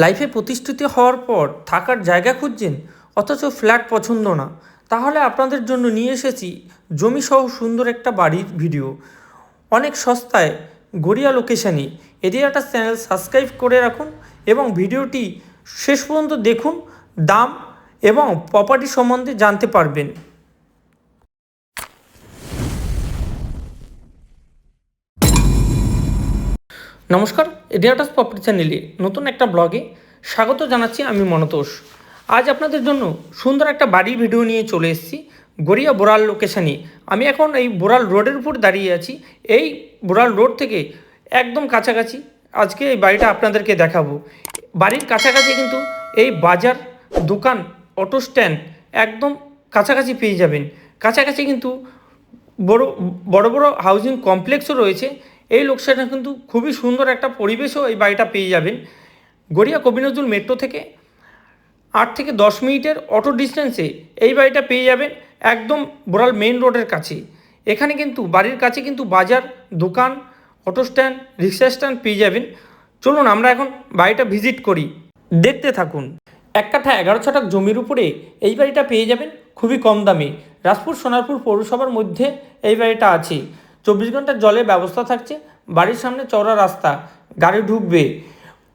লাইফে প্রতিষ্ঠিত হওয়ার পর থাকার জায়গা খুঁজছেন, অথচ ফ্ল্যাট পছন্দ না। তাহলে আপনাদের জন্য নিয়ে এসেছি জমিসহ সুন্দর একটা বাড়ির ভিডিও অনেক সস্তায়, গড়িয়া লোকেশানে এরিয়াটা চ্যানেল সাবস্ক্রাইব করে রাখুন এবং ভিডিওটি শেষ পর্যন্ত দেখুন, দাম এবং প্রপার্টি সম্বন্ধে জানতে পারবেন। নমস্কার এডিয়াটাস প্রপার্টি চ্যানেলে নতুন একটা ব্লগে স্বাগত জানাচ্ছি আমি মনতোষ। আজ আপনাদের জন্য সুন্দর একটা বাড়ির ভিডিও নিয়ে চলে এসেছি, গড়িয়া বোরাল লোকেশানে আমি এখন এই বোরাল রোডের উপর দাঁড়িয়ে আছি। এই বোরাল রোড থেকে একদম কাছাকাছি আজকে এই বাড়িটা আপনাদেরকে দেখাবো। বাড়ির কাছাকাছি কিন্তু এই বাজার, দোকান অটো স্ট্যান্ড একদম কাছাকাছি পেয়ে যাবেন। কাছাকাছি কিন্তু বড় বড় বড় হাউজিং কমপ্লেক্সও রয়েছে। এই লোকেশনে কিন্তু খুবই সুন্দর একটা পরিবেশও এই বাড়িটা পেয়ে যাবেন। গড়িয়া কবি নজরুল মেট্রো থেকে আট থেকে দশ মিনিটের অটো ডিস্টেন্সে এই বাড়িটা পেয়ে যাবেন একদম বোরাল মেন রোডের কাছে। এখানে কিন্তু বাড়ির কাছে কিন্তু বাজার, দোকান অটো স্ট্যান্ড রিক্সা স্ট্যান্ড পেয়ে যাবেন। চলুন আমরা এখন বাড়িটা ভিজিট করি। দেখতে থাকুন। এক কাঠা এগারো ছটাক জমির উপরে এই বাড়িটা পেয়ে যাবেন খুবই কম দামে। রাজপুর সোনারপুর পৌরসভার মধ্যে এই বাড়িটা আছে। চব্বিশ ঘণ্টা জলের ব্যবস্থা থাকছে। বাড়ির সামনে চওড়া রাস্তা, গাড়ি ঢুকবে।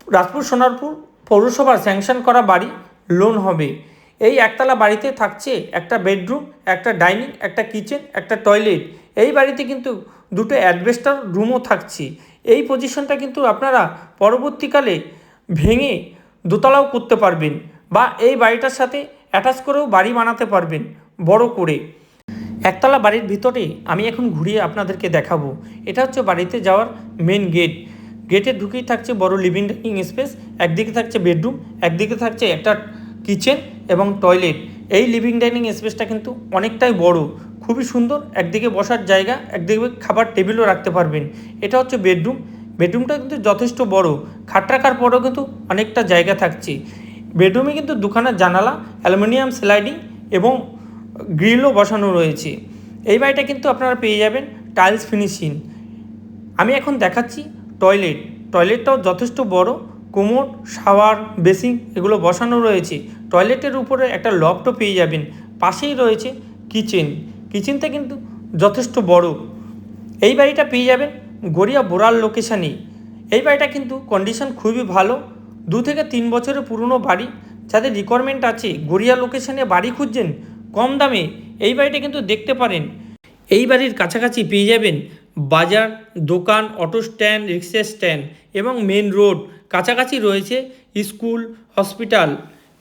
রাজপুর, সোনারপুর পৌরসভার স্যাংশন করা বাড়ি লোন হবে। এই একতলা বাড়িতে থাকছে একটা বেডরুম, একটা ডাইনিং, একটা কিচেন, একটা টয়লেট। এই বাড়িতে কিন্তু দুটো অ্যাডভেস্টার রুমও থাকছে। এই পজিশনটা কিন্তু আপনারা পরবর্তীকালে ভেঙে দোতলাও করতে পারবেন বা এই বাড়িটার সাথে অ্যাটাচ করেও বাড়ি বানাতে পারবেন, বড় করে। একতলা বাড়ির ভিতরে আমি এখন ঘুরিয়ে আপনাদেরকে দেখাবো। এটা হচ্ছে বাড়িতে যাওয়ার মেন গেট গেটে ঢুকেই থাকছে বড় লিভিং ডাইনিং স্পেস একদিকে থাকছে বেডরুম একদিকে থাকছে একটা কিচেন এবং টয়লেট এই লিভিং ডাইনিং স্পেসটা কিন্তু অনেকটাই বড়। খুবই সুন্দর, একদিকে বসার জায়গা, একদিকে খাবার টেবিলও রাখতে পারবেন। এটা হচ্ছে বেডরুম বেডরুমটা কিন্তু যথেষ্ট বড়। খাট রাখার পরেও কিন্তু অনেকটা জায়গা থাকছে। বেডরুমে কিন্তু দুখানা জানালা অ্যালুমিনিয়াম স্লাইডিং এবং গ্রিলও বসানো রয়েছে। এই বাড়িটা কিন্তু আপনারা পেয়ে যাবেন টাইলস ফিনিশিং আমি এখন দেখাচ্ছি টয়লেট টয়লেটটাও যথেষ্ট বড় কোমোড শাওয়ার বেসিং এগুলো বসানো রয়েছে। টয়লেটের উপরে একটা লফটও পেয়ে যাবেন। পাশেই রয়েছে কিচেন কিচেনটা কিন্তু যথেষ্ট বড়। এই বাড়িটা পেয়ে যাবেন গড়িয়া বোরাল লোকেশানে এই বাড়িটা কিন্তু কন্ডিশন খুবই ভালো। দু থেকে তিন বছরের পুরনো বাড়ি। যাদের রিকোয়ারমেন্ট আছে, গড়িয়া লোকেশানে বাড়ি খুঁজছেন কম দামে এই বাড়িটা কিন্তু দেখতে পারেন। এই বাড়ির কাছাকাছি পেয়ে যাবেন বাজার, দোকান, অটো স্ট্যান্ড, রিক্সা স্ট্যান্ড এবং মেন রোড। কাছাকাছি রয়েছে স্কুল, হসপিটাল।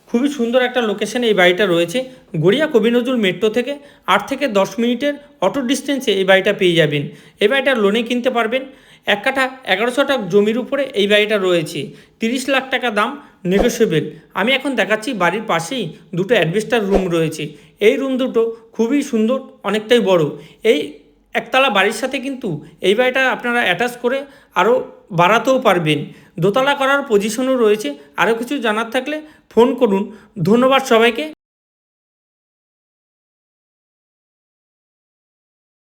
খুবই সুন্দর একটা লোকেশনে এই বাড়িটা রয়েছে। গড়িয়া কবি নজরুল মেট্রো থেকে আট থেকে দশ মিনিটের অটো ডিস্টেন্সে এই বাড়িটা পেয়ে যাবেন। এই বাড়িটা লোনে কিনতে পারবেন এক কাঠা এগারোশো টাকা জমির উপরে এই বাড়িটা রয়েছে। তিরিশ লাখ টাকা দাম নেগোসিয়েবল আমি এখন দেখাচ্ছি বাড়ির পাশেই দুটো অ্যাডভেস্টার রুম রয়েছে। এই রুম দুটো খুবই সুন্দর, অনেকটাই বড়। এই একতলা বাড়ির সাথে কিন্তু এই বাড়িটা আপনারা অ্যাটাচ করে আরও বাড়াতেও পারবেন। দোতলা করার পজিশনও রয়েছে। আরও কিছু জানার থাকলে ফোন করুন। ধন্যবাদ সবাইকে।